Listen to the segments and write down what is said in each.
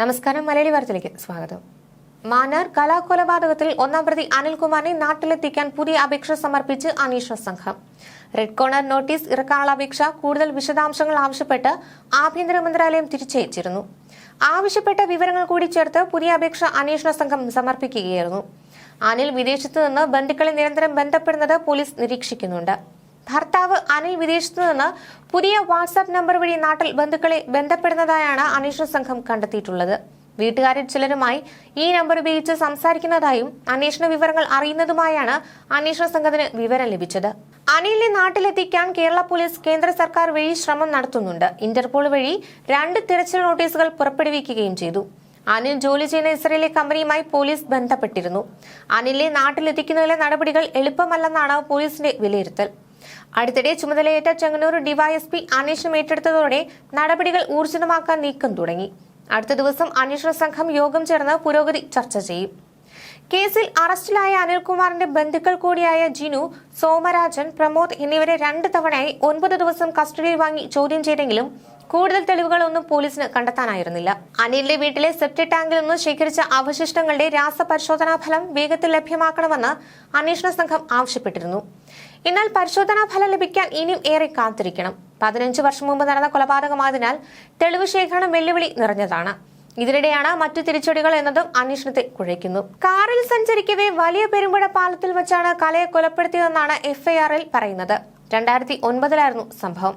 നമസ്കാരം മലയാളി വാർത്തയിലേക്ക് സ്വാഗതം. മാന്നാർ കലാകൊലപാതകത്തിൽ ഒന്നാം പ്രതി അനിൽകുമാറിനെ നാട്ടിലെത്തിക്കാൻ പുതിയ അപേക്ഷ സമർപ്പിച്ച് അന്വേഷണ സംഘം. റെഡ് കോർണർ നോട്ടീസ് ഇറക്കാനുള്ള അപേക്ഷ കൂടുതൽ വിശദാംശങ്ങൾ ആവശ്യപ്പെട്ട് ആഭ്യന്തര മന്ത്രാലയം തിരിച്ചയച്ചിരുന്നു. ആവശ്യപ്പെട്ട വിവരങ്ങൾ കൂടി ചേർത്ത് പുതിയ അപേക്ഷ അന്വേഷണ സംഘം സമർപ്പിക്കുകയായിരുന്നു. അനിൽ വിദേശത്തു നിന്ന് ബന്ധുക്കളെ നിരന്തരം ബന്ധപ്പെടുന്നത് പോലീസ് നിരീക്ഷിക്കുന്നുണ്ട്. ഭർത്താവ് അനിൽ വിദേശത്തു നിന്ന് പുതിയ വാട്സാപ്പ് നമ്പർ വഴി നാട്ടിൽ ബന്ധുക്കളെ ബന്ധപ്പെടുന്നതായാണ് അന്വേഷണ സംഘം കണ്ടെത്തിയിട്ടുള്ളത്. വീട്ടുകാരിൽ ചിലരുമായി ഈ നമ്പർ ഉപയോഗിച്ച് സംസാരിക്കുന്നതായും അന്വേഷണ വിവരങ്ങൾ അറിയുന്നതുമായാണ് അന്വേഷണ സംഘത്തിന് വിവരം ലഭിച്ചത്. അനിലിനെ നാട്ടിലെത്തിക്കാൻ കേരള പോലീസ് കേന്ദ്ര സർക്കാർ വഴി ശ്രമം നടത്തുന്നുണ്ട്. ഇന്റർപോൾ വഴി രണ്ട് തിരച്ചിൽ നോട്ടീസുകൾ പുറപ്പെടുവിക്കുകയും ചെയ്തു. അനിൽ ജോലി ചെയ്യുന്ന ഇസ്രയേലി കമ്പനിയുമായി പോലീസ് ബന്ധപ്പെട്ടിരുന്നു. അനിലിനെ നാട്ടിലെത്തിക്കുന്നതിലെ നടപടികൾ എളുപ്പമല്ലെന്നാണ് പോലീസിന്റെ വിലയിരുത്തൽ. അടുത്തിടെ ചുമതലയേറ്റ ചെങ്ങന്നൂർ ഡിവൈഎസ്പി അന്വേഷണം ഏറ്റെടുത്തതോടെ നടപടികൾ ഊർജിതമാക്കാൻ നീക്കം തുടങ്ങി. അടുത്ത ദിവസം അന്വേഷണ സംഘം യോഗം ചേർന്ന് പുരോഗതി ചർച്ച ചെയ്യും. കേസിൽ അറസ്റ്റിലായ അനിൽകുമാറിന്റെ ബന്ധുക്കൾ കൂടിയായ ജിനു സോമരാജൻ പ്രമോദ് എന്നിവരെ രണ്ട് തവണയായി ഒൻപത് ദിവസം കസ്റ്റഡിയിൽ വാങ്ങി ചോദ്യം ചെയ്തെങ്കിലും കൂടുതൽ തെളിവുകളൊന്നും പോലീസിന് കണ്ടെത്താനായിരുന്നില്ല. അനിലിന്റെ വീട്ടിലെ സെപ്റ്റി ടാങ്കിൽ നിന്ന് ശേഖരിച്ച അവശിഷ്ടങ്ങളുടെ രാസപരിശോധനാ ഫലം വേഗത്തിൽ ലഭ്യമാക്കണമെന്ന് അന്വേഷണ സംഘം ആവശ്യപ്പെട്ടിരുന്നു. എന്നാൽ പരിശോധനാ ഫലം ലഭിക്കാൻ ഇനിയും ഏറെ കാത്തിരിക്കണം. പതിനഞ്ച് വർഷം മുമ്പ് നടന്ന കൊലപാതകമായതിനാൽ തെളിവ് ശേഖരണം വെല്ലുവിളി നിറഞ്ഞതാണ്. ഇതിനിടെയാണ് മറ്റു തിരിച്ചടികൾ എന്നതും അന്വേഷണത്തെ കുഴയ്ക്കുന്നു. കാറിൽ സഞ്ചരിക്കവേ വലിയ പെരുമ്പുഴ പാലത്തിൽ വെച്ചാണ് കലയെ കൊലപ്പെടുത്തിയതെന്നാണ് എഫ്ഐആറിൽ പറയുന്നത്. രണ്ടായിരത്തി ഒൻപതിലായിരുന്നു സംഭവം.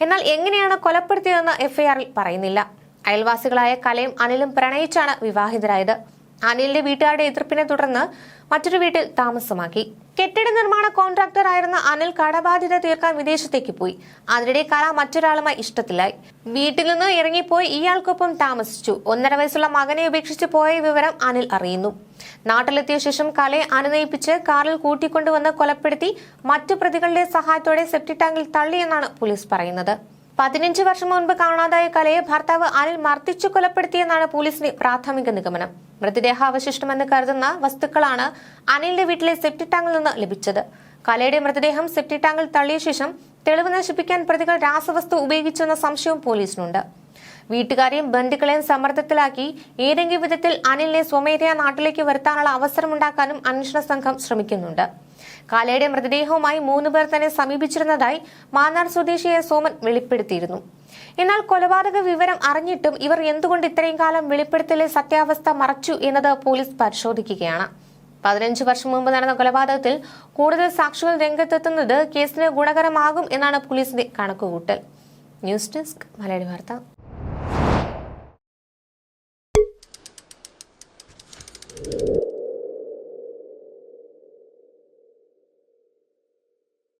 എന്നാൽ എങ്ങനെയാണ് കൊലപ്പെടുത്തിയതെന്ന് എഫ്ഐആറിൽ പറയുന്നില്ല. അയൽവാസികളായ കലയും അനിലും പ്രണയിച്ചാണ് വിവാഹിതരായത്. അനിലിന്റെ വീട്ടുകാരുടെ എതിർപ്പിനെ തുടർന്ന് മറ്റൊരു വീട്ടിൽ താമസമാക്കി. കെട്ടിട നിർമ്മാണ കോൺട്രാക്ടർ ആയിരുന്ന അനിൽ കടബാധ്യത തീർക്കാൻ വിദേശത്തേക്ക് പോയി. അതിനിടെ കല മറ്റൊരാളുമായി ഇഷ്ടത്തിലായി. വീട്ടിൽ നിന്ന് ഇറങ്ങിപ്പോയി ഇയാൾക്കൊപ്പം താമസിച്ചു. ഒന്നര വയസ്സുള്ള മകനെ ഉപേക്ഷിച്ച് പോയ വിവരം അനിൽ അറിയുന്നു. നാട്ടിലെത്തിയ ശേഷം കലയെ അനുനയിപ്പിച്ച് കാറിൽ കൂട്ടിക്കൊണ്ടുവന്ന് കൊലപ്പെടുത്തി മറ്റു പ്രതികളുടെ സഹായത്തോടെ സെപ്റ്റി ടാങ്കിൽ തള്ളിയെന്നാണ് പോലീസ് പറയുന്നത്. പതിനഞ്ച് വർഷം മുൻപ് കാണാതായ കലയെ ഭർത്താവ് അനിൽ മർദ്ദിച്ചു കൊലപ്പെടുത്തിയെന്നാണ് പോലീസിന്റെ പ്രാഥമിക നിഗമനം. മൃതദേഹാവശിഷ്ടമെന്ന് കരുതുന്ന വസ്തുക്കളാണ് അനിലിന്റെ വീട്ടിലെ സെപ്റ്റി ടാങ്കിൽ നിന്ന് ലഭിച്ചത്. കലയുടെ മൃതദേഹം സെപ്റ്റി ടാങ്കിൽ തള്ളിയ ശേഷം തെളിവ് നശിപ്പിക്കാൻ പ്രതികൾ രാസവസ്തു ഉപയോഗിച്ചെന്ന സംശയവും പോലീസിനുണ്ട്. വീട്ടുകാരെയും ബന്ധുക്കളെയും സമ്മർദ്ദത്തിലാക്കി. ഏതെങ്കിലും വിധത്തിൽ അനിലിനെ സ്വമേധയാ നാട്ടിലേക്ക് വരുത്താനുള്ള അവസരമുണ്ടാക്കാനും അന്വേഷണ സംഘം ശ്രമിക്കുന്നുണ്ട്. കാലയുടെ മൃതദേഹവുമായി മൂന്ന് പേർ തന്നെ സമീപിച്ചിരുന്നതായി മാന്നാർ സ്വദേശിയായ സോമൻ വെളിപ്പെടുത്തിയിരുന്നു. എന്നാൽ കൊലപാതക വിവരം അറിഞ്ഞിട്ടും ഇവർ എന്തുകൊണ്ട് ഇത്രയും കാലം വെളിപ്പെടുത്തലെ സത്യാവസ്ഥ മറച്ചു എന്നത് പോലീസ് പരിശോധിക്കുകയാണ്. പതിനഞ്ച് വർഷം മുമ്പ് നടന്ന കൊലപാതകത്തിൽ കൂടുതൽ സാക്ഷികൾ രംഗത്തെത്തുന്നത് കേസിന് ഗുണകരമാകും എന്നാണ് പോലീസിന്റെ കണക്കുകൂട്ടൽ. ന്യൂസ് ഡെസ്ക് മലയാളി വാർത്ത.